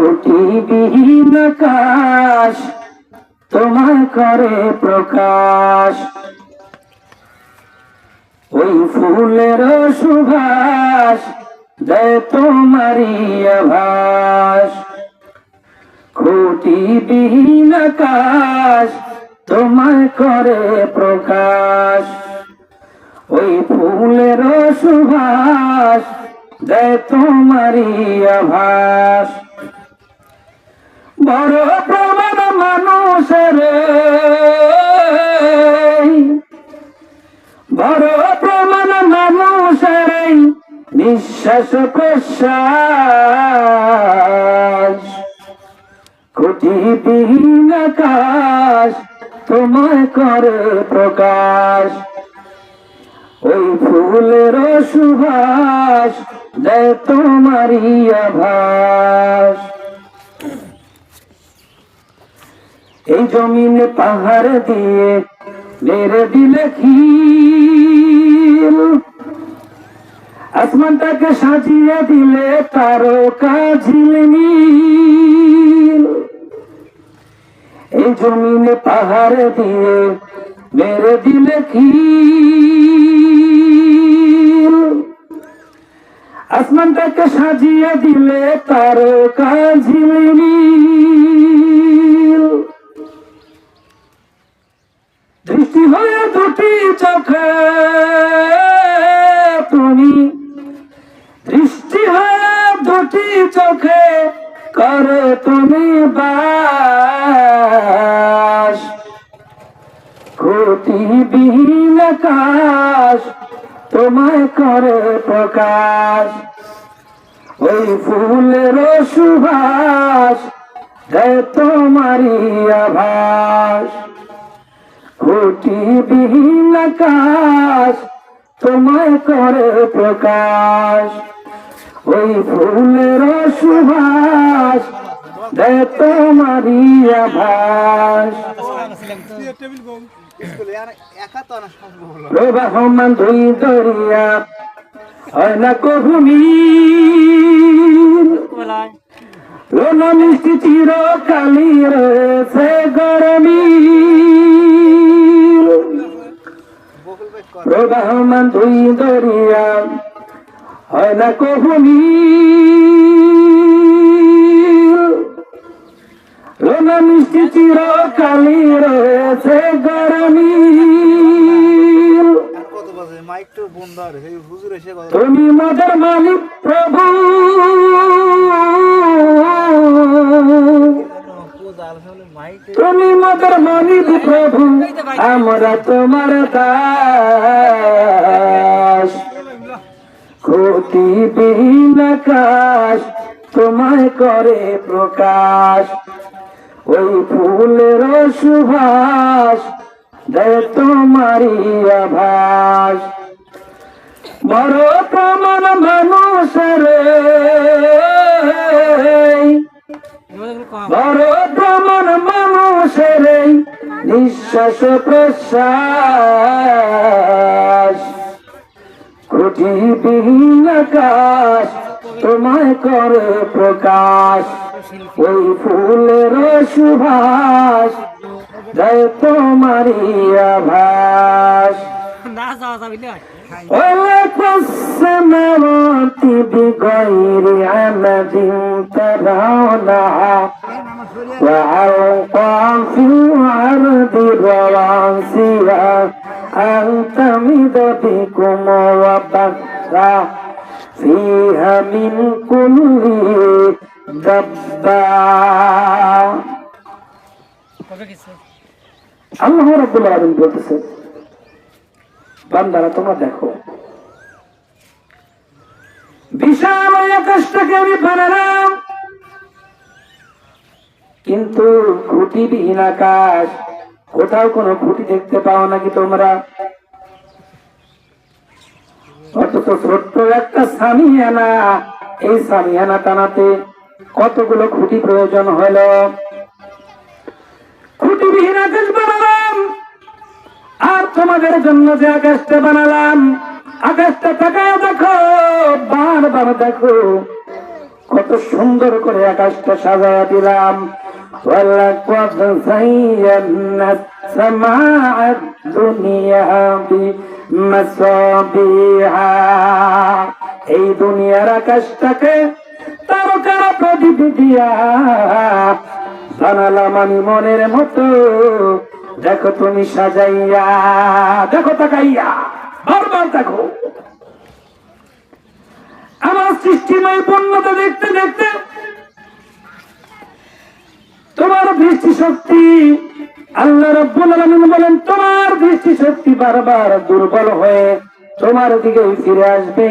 খুঁটিবিহীন আকাশ তোমায় করে প্রকাশ। ওই ফুলের সুভাষ, দেয় তোমারি আভাস। খুঁটিবিহীন আকাশ তোমায় করে প্রকাশ। ওই ফুলের সুভাষ, দেয় তোমারি আভাস। বড় প্রমাণ মানুষের বড় প্রমাণ মানুষের নিঃশ্বাস প্রশ্বাস। খুঁটিবিহীন আকাশ তোমায় করে প্রকাশ। ওই ফুলের সুভাষ দেয় তোমারি আভাস। এই জমিনে পাহাড় দিয়ে মেরে দিলে খিল। আসমানটাকে সাজিয়ে দিলে তারকা ঝিলমিল এই জমিনে পাহাড় দিয়ে মেরে দিলে খিল। আসমানটাকে সাজিয়ে দিলে তারকা ঝিলমিল দুটি চোখে তুমি। দৃষ্টি হয়ে দুটি চোখে করে তুমি বাস। আকাশ তোমায় করে প্রকাশ। ওই ফুলের সুভাষ দেয় তোমারি আভাস। খুঁটিবিহীন আকাশ তোমায় করে প্রকাশ। ওই ফুলের সুভাষ দেয় তোমারি আভাস। রয়েছে গরমি। প্রবাহমান দুই দরিয়া হয় না কভু মিল রোনা মিষ্টি চিরকালি রয়েছে গরমি তুমি মদের মালিক প্রভু। তুমি মদের মালিক প্রভু, আমরা তোমার দাস। ক্ষতিবিহীন আকাশ তোমায় করে প্রকাশ। ওই ফুলের সুভাষ, দেয় তোমারি আভাস। বড় প্রমাণ মানুষের বড় নিঃশ্বাস প্রশ্বাস খুঁটিবিহীন আকাশ তোমায় করে প্রকাশ ওই ফুলের সুভাষ দেয় তোমারি আভাস ولك السماوات بغير عمد ترونها وألقى في الأرض رواسيها أن تمد بكم وبث فيها من كل دبار আল্লাহ রাব্বুল আলামিন বলতেছেন বান্দারা তোমরা দেখো বিশাল ওই আকাশটাকে আমি বানালাম কিন্তু খুঁটিবিহীন আকাশ, কোথাও কোনো খুঁটি দেখতে পাও নাকি তোমরা? অথচ ছোট্ট একটা সামিয়ানা এই সামিয়ানা টানাতে কতগুলো খুঁটি প্রয়োজন হল? খুঁটিবিহীন আকাশ বানালাম, আর তোমাদের জন্য যে আকাশটা বানালাম, আকাশটা তাকায় দেখো, বারবার দেখো, কত সুন্দর করে আকাশটা সাজায় দিলাম। ولقد زينا السماء الدنيا بمصابيح এই দুনিয়ার আকাশটাকে তারকার প্রদীপ দিয়া বানালাম আমি মনের মতো দেখো তুমি সাজাইয়া দেখো তাকাইয়া বারবার দেখো আমার সৃষ্টিময় পূর্ণতা দেখতে দেখতে তোমার দৃষ্টি শক্তি আল্লাহ রব্বুল আলামিন বলেন তোমার দৃষ্টি শক্তি বারবার দুর্বল হয়ে তোমার দিকে ফিরে আসবে।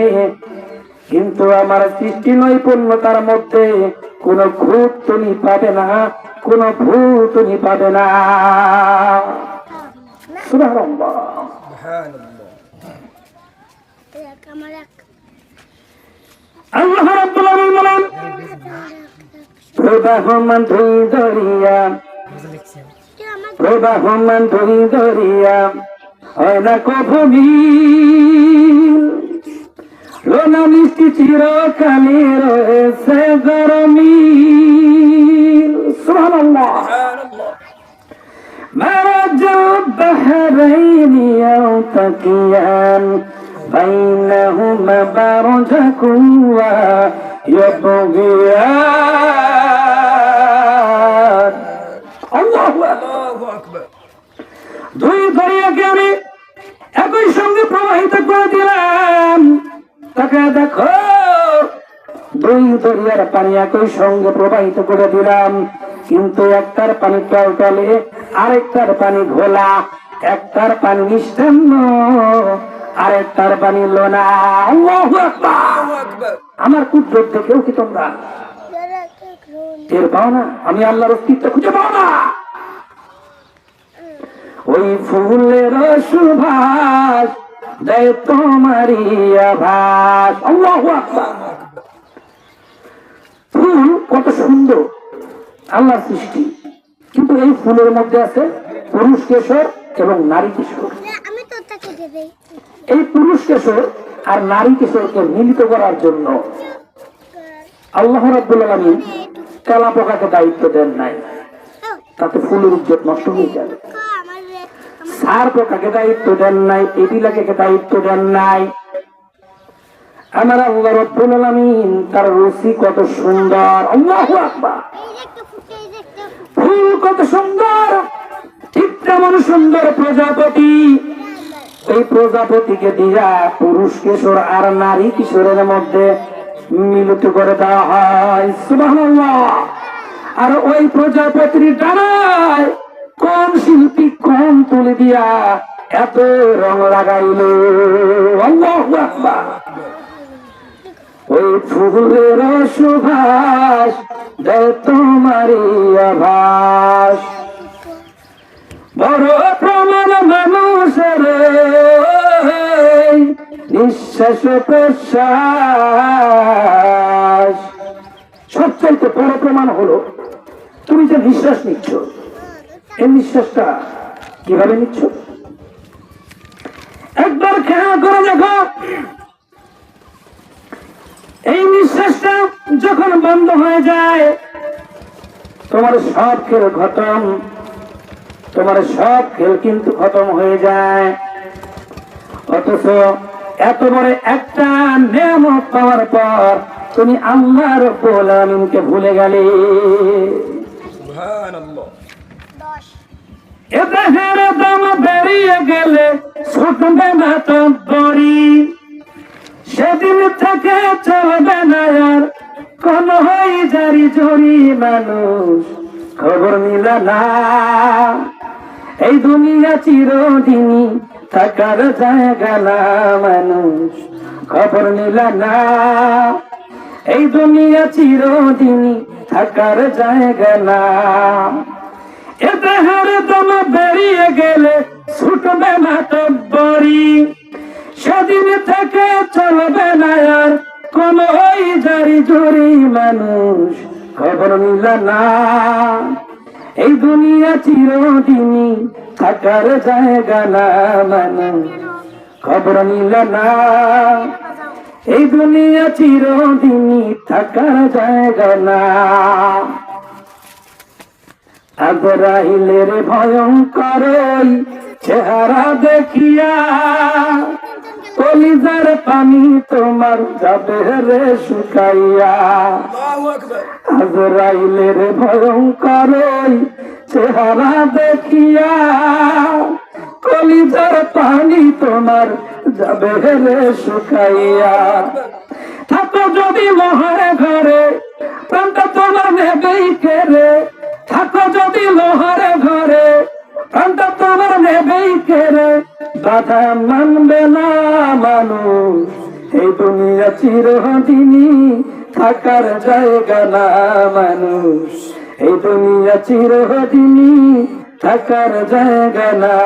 কিন্তু আমার সৃষ্টি নৈপুণ্যতার মধ্যে কোনো খুঁত তুমি পাবে না কোনো ভুল তুমি পাবে না। আল্লাহ রাব্বুল আলামিন বলেন প্রবাহমান ধুই দরিয়া আমার প্রবাহমান ধুই দরিয়া হয় না কভূমি লোনা মিষ্টি চিরকালে রয়েছে গরমি সুবহানাল্লাহ مرج البحرين يلتقيان بينهما برزخ ويبغيان الله أكبر দুই দরিয়াকে আমি একই সঙ্গে প্রবাহিত করে দিলাম। তাকে দেখো, দুই দরিয়ার পানি একই সঙ্গে প্রবাহিত করে দিলাম। কিন্তু একটার পানি টলটলে, আরেকটার পানি ঘোলা, একটার পানি মিষ্টান্ন। আরেকটার পানি লোনা আমার কুদরত দেখেও কি তোমরা? টের পাও না? আমি আল্লাহর অস্তিত্ব খুঁজে পাও না। ওই ফুলের সুভাষ দেয় তোমারই আভাস। ফুল কত সুন্দর আল্লাহর সৃষ্টি। কিন্তু এই ফুলের মধ্যে আছে পুরুষ কেশর এবং নারী কেশর। এই পুরুষ কেশর আর নারী কেশরকে মিলিত করার জন্য আল্লাহ রাব্বুল আলামিন তেলা পোকাকে দায়িত্ব দেন নাই। তাতে ফুলের ইজ্জত নষ্ট হয়ে যাবে। সার পোকাকে দায়িত্ব দেন নাই এডিলাকে দায়িত্ব দেন নাই। আমার আল্লাহ তার কত সুন্দর। আল্লাহু ফুল কত সুন্দর। ঠিক তেমন সুন্দর প্রজাপতি। এই প্রজাপতিকে দিয়া পুরুষ কিশোর আর নারী কিশোরের মধ্যে মিলিত করে দেওয়া হয়। আর ওই প্রজাপতির ডানায় কোন শিল্পী কোন তুলে দিয়া এত রং লাগাইল? ওই ফুলের সুভাষ তোমারই আভাস। বড় প্রমাণ মানুষের নিঃশ্বাস প্রশ্বাস। সবচাইতে বড় প্রমাণ হলো, তুমি যে নিঃশ্বাস নিচ্ছ, এই নিঃশ্বাসটা কীভাবে নিচ্ছ? একবার খেয়াল করে দেখো, এই নিঃশ্বাসটা যখন বন্ধ হয়ে যায়, তোমার সব খেল খতম। তোমার সব খেল কিন্তু খতম হয়ে যায়। অথচ এত বড় একটা নিয়ামত পাওয়ার পর তুমি আল্লাহর আলমিনকে ভুলে গেলে। দশ এদেহের দাম বেরিয়ে গেলে ছুটবে না তো বড়ি। সেদিন থেকে চলবে না আর কোন হই জারি জড়ি মানুষ খবর নিল না। এই দুনিয়া চিরদিনই থাকার জায়গা না মানুষ। খবর নিল না। এই দুনিয়া চিরদিনই থাকার জায়গা না। এতে হারে দম বেরিয়ে গেলে ছুটবে না তো বড়ি সেদিন থেকে চলবে না আর কোন ওই জারি জড়ি মানুষ। খবর নিল না। এই দুনিয়া চিরদিনই থাকার জায়গা না মানুষ খবর নিল না। এই দুনিয়া চিরদিনই থাকার জায়গা না। আজরাইলের ভয়ঙ্কর চেহারা দেখিয়া কলিজার পানি তোমার যাবে রে শুকাইয়া আজরাইলের ভয়ঙ্কর চেহারা দেখিয়া কলিজার পানি তোমার যাবে রে শুকাইয়া। থাকো যদি লোহার ঘরে প্রাণটা তোমার নেবেই কেড়ে থাকো যদি লোহার ঘরে প্রাণটা তোমার নেবেই কেড়ে বাধা মানবে না মানুষ এই দুনিয়া চিরদিনই থাকার জায়গা না মানুষ এই দুনিয়া চিরদিনই থাকার জায়গা না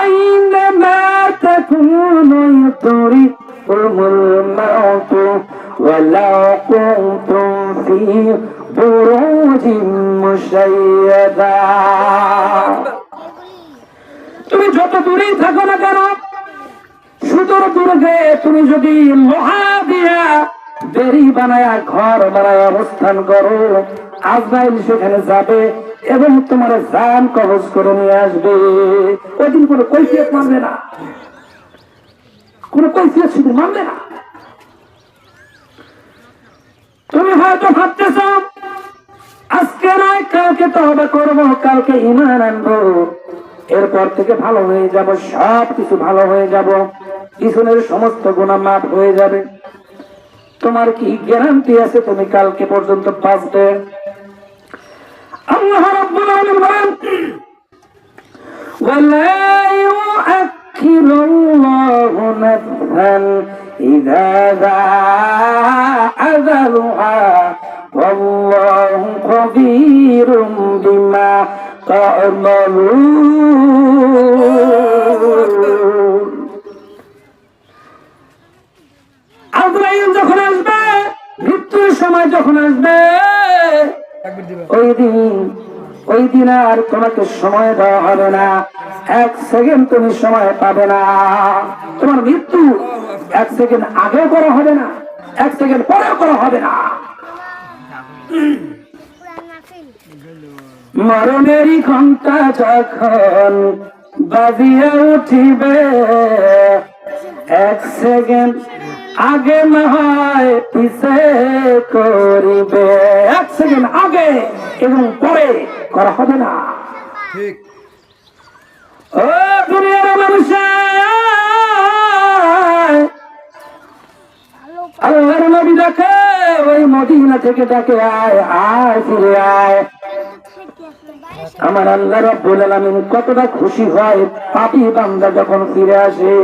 أينما تكونوا يدرككم الموت ولو كنتم في بروج مشيدة তুমি যত দূরেই থাকো না কেন সুদূর দুর্গে তুমি যদি লোহা দিয়া বেরি বানায়া ঘর বানায় অবস্থান করো, আজরাইল সেখানে যাবে এবং তোমার জান কবজ করে নিয়ে আসবে। ওই দিন কোনো কৈফিয়ত মানবে না। কোনো কৈফিয়ত শুধু মানবে না। তুমি হয়তো ভাবতেছ, আজকে নয়, কালকে তহবা করব, কালকে ইমান আনব। এরপর থেকে ভালো হয়ে যাব সব কিছু ভালো হয়ে যাব, পিছনের সমস্ত গুণা মাপ হয়ে যাবে। তোমার কি গ্যারান্টি আছে তুমি কালকে পর্যন্ত বাঁচবে? আল্লাহ আজরাইল যখন আসবে, মৃত্যুর সময় যখন আসবে, ওই দিন ওই দিন আর তোমাকে সময় দেওয়া হবে না। এক সেকেন্ড তুমি সময় পাবে না। তোমার মৃত্যু এক সেকেন্ড আগে করা হবে না, এক সেকেন্ড পরেও করা হবে না। মরণেরই ঘণ্টা যখন বাজিয়ে উঠিবে এক সেকেন্ড আগে না হয় পিছে করিবে। এক সেকেন্ড আগে এবং পরে করা হবে না। ঠিক। ও দুনিয়ার মানুষ আল্লাহর নবী দেখে ওই মদিনা থেকে ডাকে আয় আয় ফিরে আয়। আমার আল্লাহ রাব্বুল আলামিন কতটা খুশি হয়, পাপী বান্দা যখন ফিরে আসে।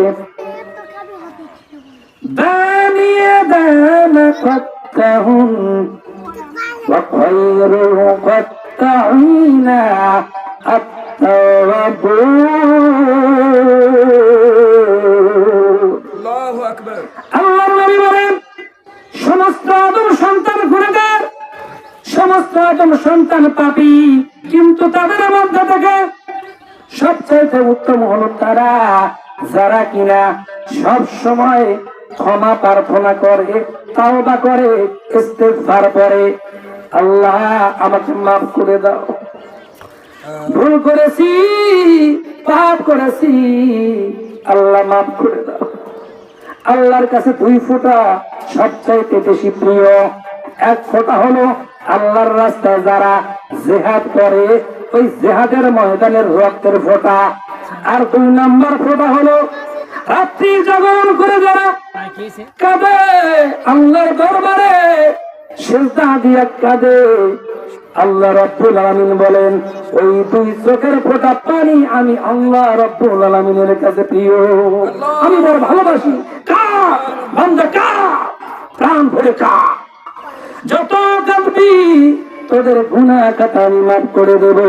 সমস্ত আদম সন্তান গুণাগার, সমস্ত আদম সন্তান পাপী। কিন্তু তাদের মধ্যে থেকে সবচাইতে উত্তম হলো তারা, যারা কিনা সব সময় ক্ষমা প্রার্থনা করে, তাওবা করে, ইস্তেগফার করে। আল্লাহ আমাকে মাফ করে দাও। ভুল করেছি, পাপ করেছি, আল্লাহ মাফ করে দাও। আল্লাহর কাছে দুই ফোঁটা সবচাইতে বেশি প্রিয়। এক ফোঁটা হলো আল্লাহর রাস্তায় যারা জেহাদ করে ওই জেহাদের ময়দানের রক্তের ফোঁটা। আর দুই নম্বর ফোঁটা হলো, রাত্রি জাগরণ করে যারা কাঁদে আল্লাহর দরবারে, সেজদা দিয়া কাঁদে। আল্লাহ রব্বুল আলামিন বলেন, ওই দুই চোখের ফোঁটা পানি আমি আল্লাহ রব্বুল আলামিনের কাছে প্রিয়। আমি বড় ভালোবাসি কা বান্দা কা প্রাণ ভরে কা যত কাঁদবি তোদের গুনাহ কথা আমি মাফ করে দেব।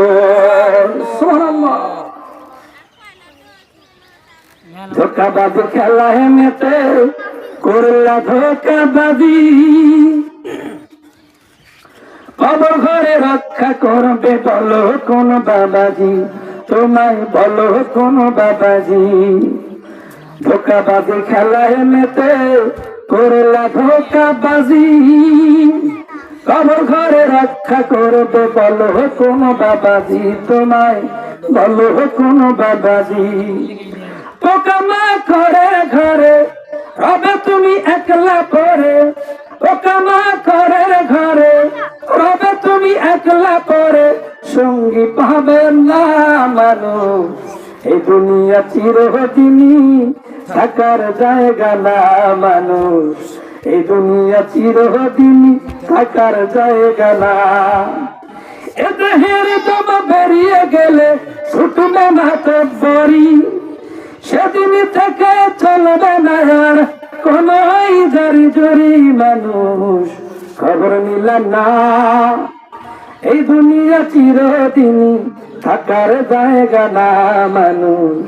ধোকাবাজি খেলা হেমেতে করলা ধোকাবাজি। কবর ঘরে রক্ষা করবে বলো কোন বাবাজি, তোমায় বলো কোন বাবাজি। ধোকাবাজি খেলায় মেতে করলা ধোকাবাজি। কবর ঘরে রক্ষা করবে, বলো কোন বাবাজি তোমায়, বলো কোন বাবাজি। পোকামা করে ঘরে, রবে তুমি একলা পরে। পোকামা করে ঘরে, রবে তুমি একলা পরে। সঙ্গী পাবে না মানুষ, এই দুনিয়া চিরদিনই থাকার জায়গা না মানুষ। এই দুনিয়া চিরদিনই থাকার জায়গা না। এ দেহের দম বেরিয়ে গেলে ছুটবে না তো বড়ি। সেদিন থেকে চলবে না আর কোন জারি মানুষ খবর নিল না। এই দুনিয়া চিরদিন থাকার জায়গা না মানুষ।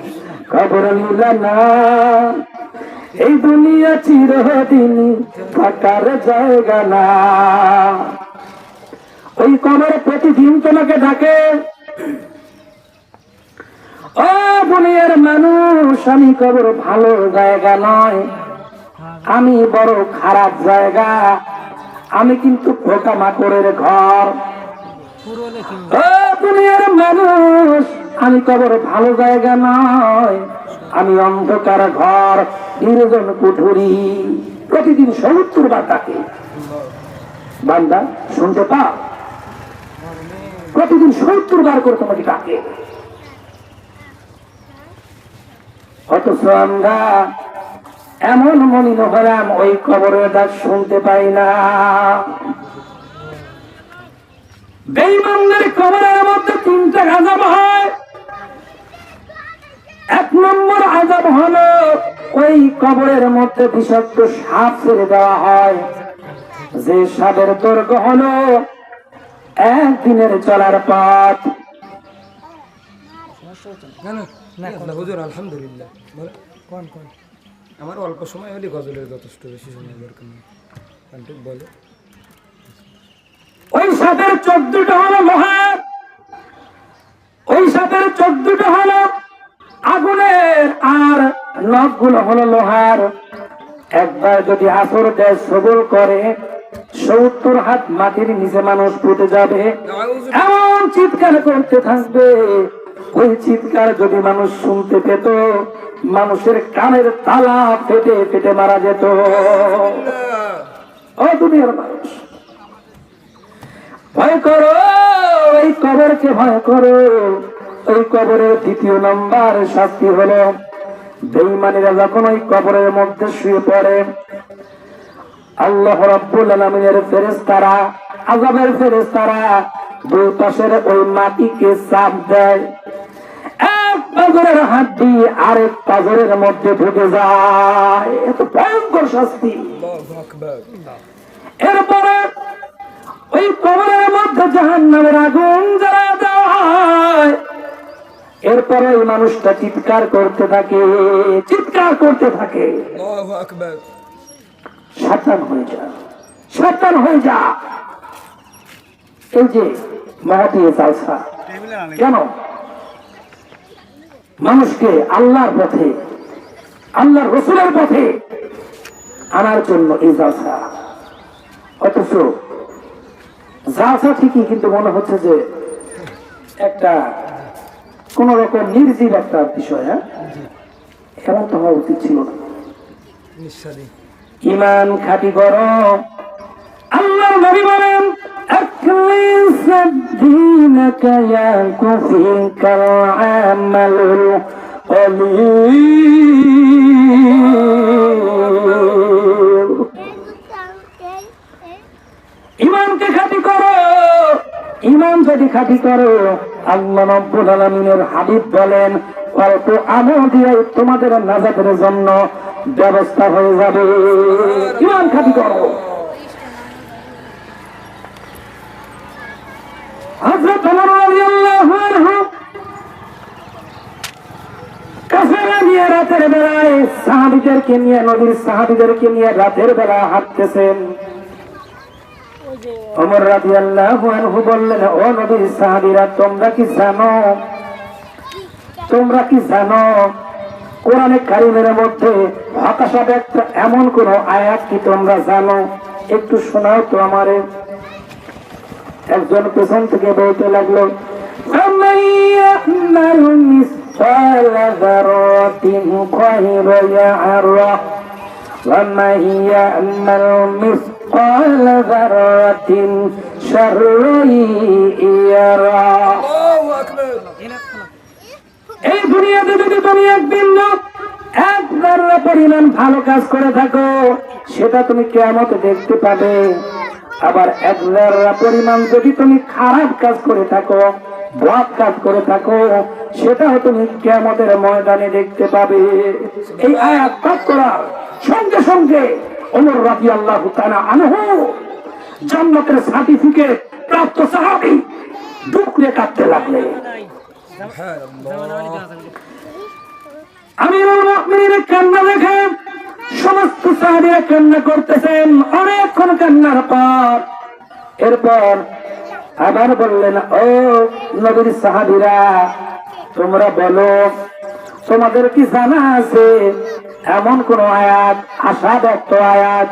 খবর নিল না। এই দুনিয়া চিরদিন থাকার জায়গা না। ওই কবর প্রতিদিন তোমাকে ডাকে। ও দুনিয়ার মানুষ, আমি কবর ভালো জায়গা নয়। আমি বড় খারাপ জায়গা। আমি কিন্তু পোকা মাকড়ের ঘর। দুনিয়ার মানুষ, আমি কবর ভালো জায়গা নয়। আমি অন্ধকার ঘর, নির্জন কুঠুরি। প্রতিদিন সত্তর বার ডাকে বান্দা, শুনতে পা প্রতিদিন সত্তর বার করে তোমাকে ডাকে। অথচ আমরা এমন মলিন হলাম, ওই কবরের ডাক শুনতে পাই না। কবরের মধ্যে আজাব হয়। এক নম্বর আজাব হলো ওই কবরের মধ্যে বিষাক্ত দেওয়া হয়। যে সাপের হলো একদিনের চলার পথ। আলহামদুলিল্লাহ। আমার অল্প সময় হলে গজলের যথেষ্ট বেশি সময় দরকার নেই। ওই সাপের চোদ্দটা হলো লোহার ওই সাপের চোদ্দটা হলো আগুনের, আর নখগুলো হলো লোহার। একবার যদি আসর দেয় সবল করে, সত্তর হাত মাটির নিচে মানুষ ফুটে যাবে। এমন চিৎকার করতে থাকবে। ওই চিৎকার যদি মানুষ শুনতে পেত, মানুষের কানের তালা ফেটে ফেটে মারা যেত। ও দুনিয়ার মানুষ। ভয় করো এই কবরকে ভয় করো। ওই কবরের দ্বিতীয় নম্বর শাস্তি হলো বেইমানিরা যখন ওই কবরের মধ্যে শুয়ে পড়ে আল্লাহ রাব্বুল আলামিনের ফেরেশতারা আযাবের ফেরেশতারা দুই পাশের ওই মাটিকে চাপ দেয়। এক পাজরের দিয়ে আরেক পাজরের মধ্যে ঢুকে যায়। এত ভয়ঙ্কর শাস্তি। এরপরে ওই কবরের মধ্যে জাহান নামের আগুন জ্বালা দেওয়া এরপরে ওই মানুষটা চিৎকার করতে থাকে চিৎকার করতে থাকে। সাবধান হয়ে যা সাবধান হয়ে যা। এই যে মাহাতি জালসা কেন? মানুষকে আল্লাহর পথে আল্লাহর রসুলের পথে আনার জন্য এই জালসা। অথচ জালসা ঠিকই কিন্তু মনে হচ্ছে যে একটা কোন রকম নির্জীব একটা বিষয় হ্যাঁ এমন তো হওয়া উচিত ছিল না নিঃস্বাদী ইমান খাটি করো আল্লাহ নবী বলেন أخلص دينك يكفيك العمل القليل ইমানকে খাটি করো। ইমান যদি খাটি করো, আল্লাহ রব্বুল আলামিনের হাবিব বলেন, অল্প আমল দিয়ে তোমাদের নাজাতের জন্য ব্যবস্থা হয়ে যাবে। ইমান খাটি করো। রাতের বেলায় সাহাবীদেরকে নিয়ে, নবীর সাহাবীদেরকে নিয়ে রাতের বেলা হাঁটতেছেন। ওমর রাদিয়াল্লাহু আনহু বললেন ও নবীর সাহাবীরা তোমরা কি জানো তোমরা কি জানো কোরআনে কারিমের মধ্যে হতাশা ব্যক্ত এমন কোন আয়াত কি তোমরা জানো একটু শোনাও তো আমারে একজন পেছন থেকে বলতে লাগলো فَمَن يَعْمَلْ مِثْقَالَ ذَرَّةٍ خَيْرًا يَرَهُ وَمَن يَعْمَلْ مِثْقَالَ ذَرَّةٍ شَرًّا يَرَهُ আল্লাহু আকবার এই দুনিয়াতে যদি তুমি একদিন না এক দাররা পরিমাণ ভালো কাজ করে থাকো সেটা তুমি কেমত দেখতে পাবে আবার এক দাররা পরিমাণ যদি তুমি খারাপ কাজ করে থাকো বদ কাজ করে থাকো সেটাও তুমি কেমতের ময়দানে দেখতে পাবে এই আয়াত পাঠ করার সঙ্গে সঙ্গে অমর রাজি আল্লাহ আনহু জান্নাতের সার্টিফিকেট প্রাপ্ত সাহাবি ডুকরে কাটতে লাগলেন। আমি কান্না দেখে সমস্ত সাহাবীরা কান্না করতেছেন, অনেকক্ষণ কান্নার পর এরপর আবার বললেন, ও নবীর সাহাবীরা, তোমরা বলো, তোমাদের কি জানা আছে এমন কোন আয়াত আশা ব্যক্ত আয়াত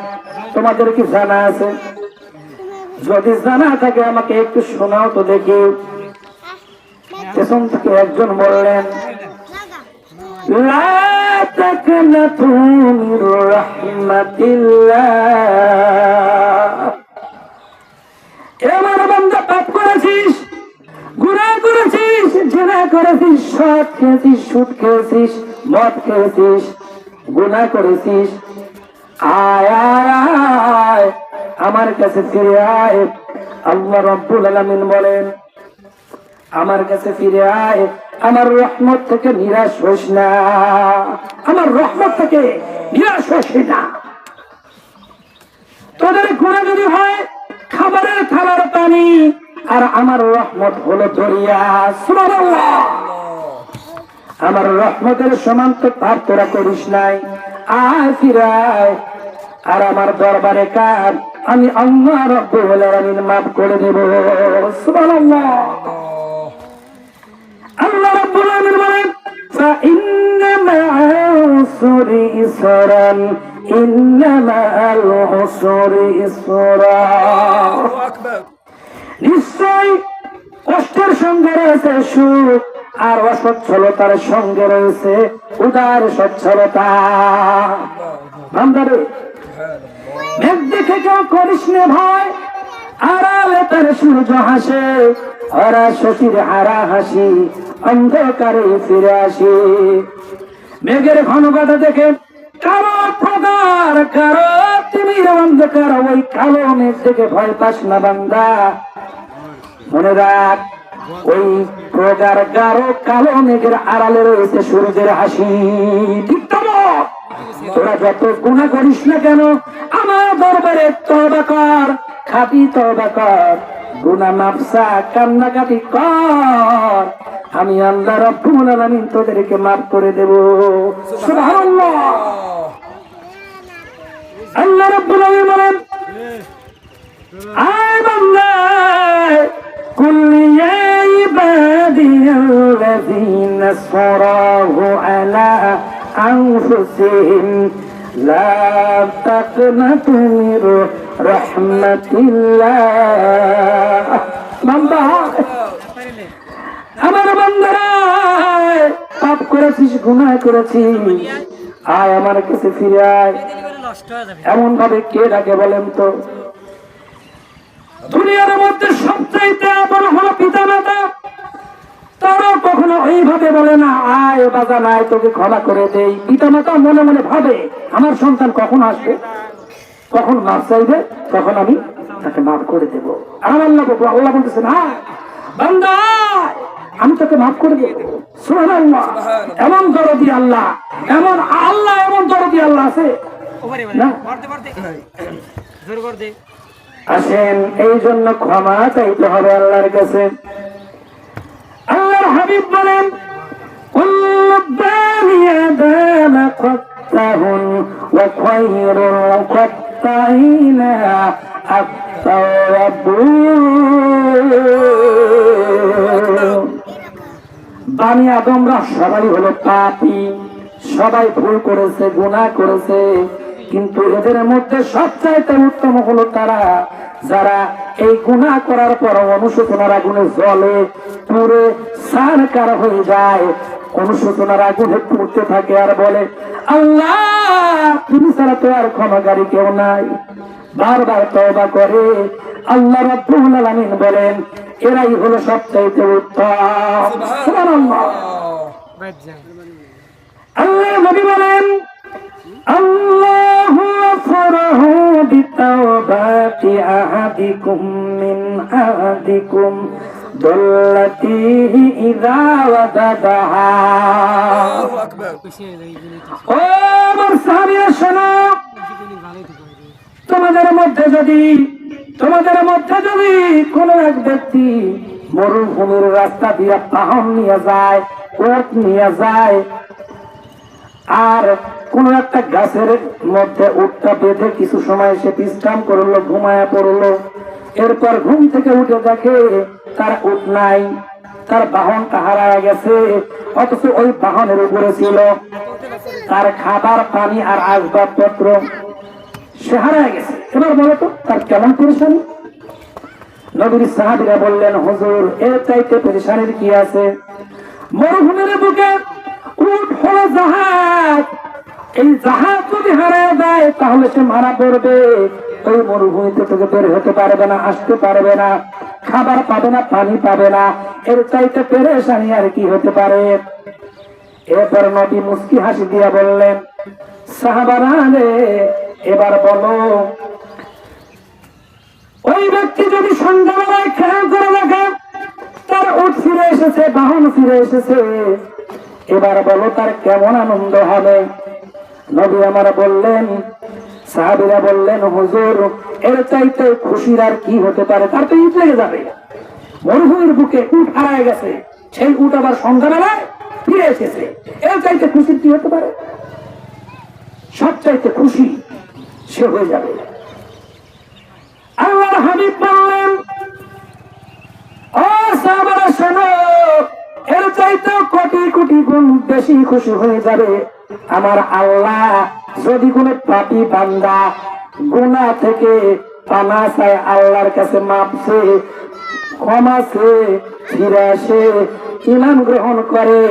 তোমাদের কি জানা আছে? যদি জানা থাকে আমাকে একটু শোনাও তো দেখি। পেছন থেকে একজন বললেন করেছিস করেছিস করেছিস খেয়েছিস খেয়েছিস, মদ খেয়েছিস। গুনাহ করেছিস? আমার কাছে ফিরে আয়। আল্লাহ রব্বুল আলামিন বলেন, আমার কাছে ফিরে আয়। আমার রহমত থেকে নিরাশ হোস না। আমার রহমত থেকে নিরাশ হোস না। তোদের গুণা যদি হয়, খাবারের থালার পানি। আর আমার রহমত হলো দরিয়া। সুবহানাল্লাহ। আমার রহমতের সমান তো পাপ তোরা করিস নাই। আফিরায় আর আমার দরবারে কার? আমি আল্লাহ রব্বুল করে দেব। আল্লাহ নিশ্চয় কষ্টের সঙ্গে রয়েছে সুখ। আর অসচ্ছলতার সঙ্গে রয়েছে উদার সচ্ছলতা। বান্দারে মেঘ দেখে কেউ করিস নে ভাই, আড়ালে তার সূর্য হাসে হরা শশীর হারা হাসি, অন্ধকারে ফিরে আসে। মেঘের ঘনঘটা দেখে কারও প্রকার কারও তিমির অন্ধকার, ওই কালো মেঘ দেখে ভয় পাস না বান্দা। মনে রাখ, ওই রোজার গারো কালো মেঘের আড়ালে রয়েছে সূর্যের হাসি। ঠিক তোরা যত গুণা করিস না কেন, আমার দরবারে তবা কর খাতি তবা কর। গুণা মাপসা কান্নাকাটি কর। আমি আল্লাহ রব্বুল আলামিন তোদেরকে মাফ করে দেব। সুবহানাল্লাহ। আল্লাহ রব্বুল আলামিন বলেন, আয় বান্দা কুল ইয়া ইবাদ الذين اسرفوا على أنفسهم لا تقنطوا من رحمة الله বান্দা আমার বান্দারা পাপ করেছিস গুনাহ করেছিস আয় আমার কাছে ফিরে আয় নষ্ট হয়ে যাবে এমন ভাবে কে ডাকে বলেন তো দুনিয়ার মধ্যে সবচাইতে বড় হলো পিতা মাতা তারাও কখনো ওইভাবে বলে না আয় বাজা নাই তোকে ক্ষমা করে দেই। মনে মনে ভাবে আমার সন্তান কখন আসবে? কখন চাইবে? তখন আমি তাকে মাফ করে দেব। আর আল্লাহ বলব আল্লাহ বলতেছেন হ্যাঁ বান্দা আমি তোকে মাফ করে দেব। সুবহানাল্লাহ। এমন দরদি আল্লাহ এমন আল্লাহ এমন দরদি আল্লাহ আছে। না। আসেন এই জন্য ক্ষমা চাইতে হবে আল্লাহর কাছে। হাবিব বলেন كل بني آدم قطه وخير القطعين التوابون বানি আদমরা সবাই হলো পাপি সবাই ভুল করেছে গুনাহ করেছে কিন্তু এদের মধ্যে সবচাইতে উত্তম হলো তারা যারা এই গুনাহ করার পর অনুশোচনার আগুনে জলে পুরে সার কার হয়ে যায়। অনুশোচনার আগুনে পুড়তে থাকে আর বলে আল্লাহ তুমি ছাড়া তো আর ক্ষমাকারী কেউ নাই। বারবার তওবা করে আল্লাহ রাব্বুল আলামিন বলেন এরাই হলো সবচাইতে উত্তম। সুবহানাল্লাহ। আল্লাহ নবী বলেন আল্লাহু মিন ইযা ওয়াদাদাহা আল্লাহু আকবার খুশি হয়ে যাই গুলি ও আমার শোনো করে তোমাদের মধ্যে যদি তোমাদের মধ্যে যদি কোন এক ব্যক্তি মরুভূমির রাস্তা দিয়ে পাহন নিয়ে যায় ওট নিয়ে যায় আর কোন একটা গাছের মধ্যে উঠটা বেঁধে কিছু সময় সে বিশ্রাম করল, ঘুমায়া পড়ল। এরপর ঘুম থেকে উঠে দেখে তার উঠ নাই, তার বাহনটা হারায় গেছে, অথচ ওই বাহনের উপরে ছিল তার খাবার, পানি আর আসবাবপত্র। সে হারায় গেছে। এবার বলো তো, তার কেমন পরেশানি নবীর সাহাবিরা বললেন, হুজুর, এর চাইতে পরেশানির কি আছে? মরুভূমির বুকে উট হলো জাহাজ। এই জাহাজ যদি হারায় যায়, তাহলে সে মারা পড়বে। ওই মরুভূমিতে থেকে বের হতে পারবে না, আসতে পারবে না, খাবার পাবে না, পানি পাবে না। এর চাইতে পেরেশানি আর কি হতে পারে? এরপর নবী মুস্কি হাসি দিয়া বললেন, সাহাবারা এবার বলো, ওই ব্যক্তি যদি সন্ধ্যাবেলায় খেয়াল করে দেখে, তার উঠ ফিরে এসেছে, বাহন ফিরে এসেছে, এবার বলো তার কেমন আনন্দ হবে? নবী আমার বললেন, সাহাবিরা বললেন, হুজুর, এর চাইতে খুশির আর কি হতে পারে? তার তো ইট লেগে যাবে। মরুভূমির বুকে উঠ হারায় গেছে। সেই উঠ আবার সন্ধ্যাবেলায় ফিরে এসেছে। এর চাইতে খুশির কি হতে পারে? সব চাইতে খুশি সে হয়ে যাবে। আল্লাহর হাবিব বললেন, ও সাহাবারা, শোনো, এর চাইতে কোটি কোটি গুণ বেশি খুশি হয়ে যাবে। আমার আল্লাহ যদি কোনো পাপি বান্দা গুনাহ থেকে পানা চায় আল্লাহর কাছে মাপছে ক্ষমাছে ফিরে আসে ইমান গ্রহণ করে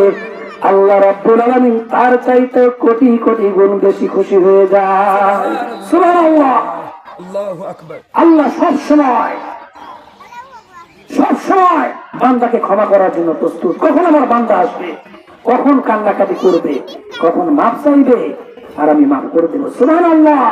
আল্লাহ রাব্বুল আলামিন তার চাইতে কোটি কোটি গুণ বেশি খুশি হয়ে যায়। আল্লাহ সব সময় সব সময় বান্দাকে ক্ষমা করার জন্য প্রস্তুত। কখন আমার বান্দা আসবে? কখন কান্নাকাটি করবে? কখন মাপ চাইবে? আর আমি মাফ করে দেবো। সুবহানাল্লাহ!